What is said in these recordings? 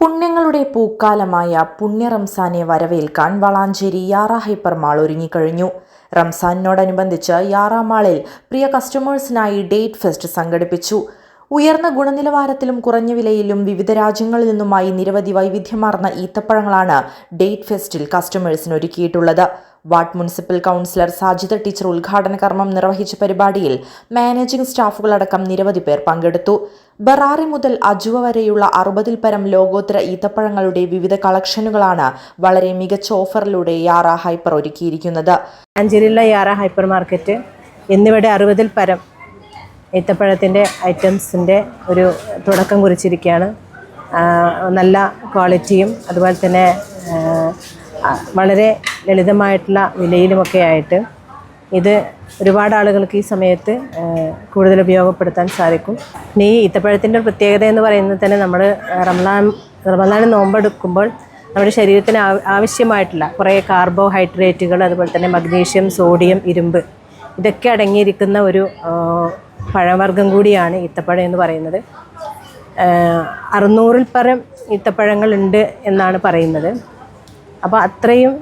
പുണ്യങ്ങളുടെ പൂക്കാലമായ പുണ്യ റംസാനെ വരവേൽക്കാൻ Valanchery Yara hyper mall ഒരുങ്ങിക്കഴിഞ്ഞു. റംസാനിനോടനുബന്ധിച്ച് യാറ മാളിൽ പ്രിയ കസ്റ്റമേഴ്സിനായി ഡേറ്റ് ഫെസ്റ്റ് സംഘടിപ്പിച്ചു. ഉയർന്ന ഗുണനിലവാരത്തിലും കുറഞ്ഞ വിലയിലും വിവിധ രാജ്യങ്ങളിൽ നിന്നുമായി നിരവധി വൈവിധ്യമാർന്ന ഈത്തപ്പഴങ്ങളാണ് ഡേറ്റ് ഫെസ്റ്റിൽ കസ്റ്റമേഴ്സിന് ഒരുക്കിയിട്ടുള്ളത്. Ward municipal councillor Sajitha teacher ഉദ്ഘാടന കർമ്മം നിർവഹിച്ച പരിപാടിയിൽ മാനേജിംഗ് സ്റ്റാഫുകളടക്കം നിരവധി പേർ പങ്കെടുത്തു. ബറാറി മുതൽ അജുവ വരെയുള്ള അറുപതിൽ പരം ലോകോത്തര ഈത്തപ്പഴങ്ങളുടെ വിവിധ കളക്ഷനുകളാണ് വളരെ മികച്ച ഓഫറിലൂടെ യാറ ഹൈപ്പർ ഒരുക്കിയിരിക്കുന്നത്. അഞ്ചേരിയിലെ യാറ ഹൈപ്പർ മാർക്കറ്റ് എന്നിവിടെ അറുപതിൽ പരം ഈത്തപ്പഴത്തിന്റെ ഐറ്റംസിന്റെ ഒരു തുടക്കം കുറിച്ചിരിക്കുകയാണ്. നല്ല ക്വാളിറ്റിയും അതുപോലെ തന്നെ വളരെ ലളിതമായിട്ടുള്ള വിലയിലുമൊക്കെ ആയിട്ട് ഇത് ഒരുപാട് ആളുകൾക്ക് ഈ സമയത്ത് കൂടുതൽ ഉപയോഗപ്പെടുത്താൻ സാധിക്കും. ഇനി ഈ ഈത്തപ്പഴത്തിന്റെ പ്രത്യേകത എന്ന് പറയുന്നത് തന്നെ നമ്മൾ റംലാൻ റമദാൻ നോമ്പെടുക്കുമ്പോൾ നമ്മുടെ ശരീരത്തിന് ആവശ്യമായിട്ടുള്ള കുറേ കാർബോഹൈഡ്രേറ്റുകൾ അതുപോലെ തന്നെ മഗ്നീഷ്യം സോഡിയം ഇരുമ്പ് ഇതൊക്കെ അടങ്ങിയിരിക്കുന്ന ഒരു പഴവർഗം കൂടിയാണ് ഈത്തപ്പഴം എന്ന് പറയുന്നത്. അറുന്നൂറിൽ പരം ഈത്തപ്പഴങ്ങളുണ്ട് എന്നാണ് പറയുന്നത്. അപ്പോൾ അത്രയും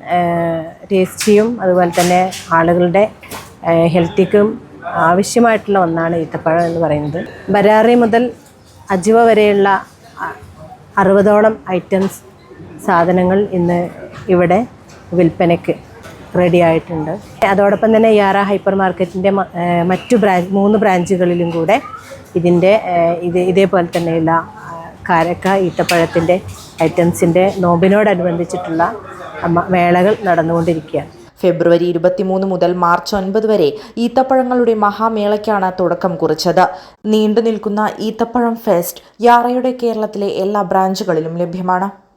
ടേസ്റ്റിയും അതുപോലെ തന്നെ ആളുകളുടെ ഹെൽത്തിക്കും ആവശ്യമായിട്ടുള്ള ഒന്നാണ് ഈത്തപ്പഴം എന്ന് പറയുന്നത്. ബരാറി മുതൽ അജുവ വരെയുള്ള അറുപതോളം ഐറ്റംസ് സാധനങ്ങൾ ഇന്ന് ഇവിടെ വിൽപ്പനയ്ക്ക് റെഡി ആയിട്ടുണ്ട്. അതോടൊപ്പം തന്നെ യാറ ഹൈപ്പർ മാർക്കറ്റിന്റെ മറ്റു ബ്രാഞ്ച് മൂന്ന് ബ്രാഞ്ചുകളിലും കൂടെ ഇതിന്റെ ഇത് ഇതേപോലെ തന്നെയുള്ള കാരക്ക ഈത്തപ്പഴത്തിന്റെ ഐറ്റംസിന്റെ നോമ്പിനോടനുബന്ധിച്ചിട്ടുള്ള മേളകൾ നടന്നുകൊണ്ടിരിക്കുകയാണ്. ഫെബ്രുവരി ഇരുപത്തിമൂന്ന് മുതൽ മാർച്ച് ഒൻപത് വരെ ഈത്തപ്പഴങ്ങളുടെ മഹാമേളയ്ക്കാണ് തുടക്കം കുറിച്ചത്. നീണ്ടു നിൽക്കുന്ന ഈത്തപ്പഴം ഫെസ്റ്റ് യാറയുടെ കേരളത്തിലെ എല്ലാ ബ്രാഞ്ചുകളിലും ലഭ്യമാണ്.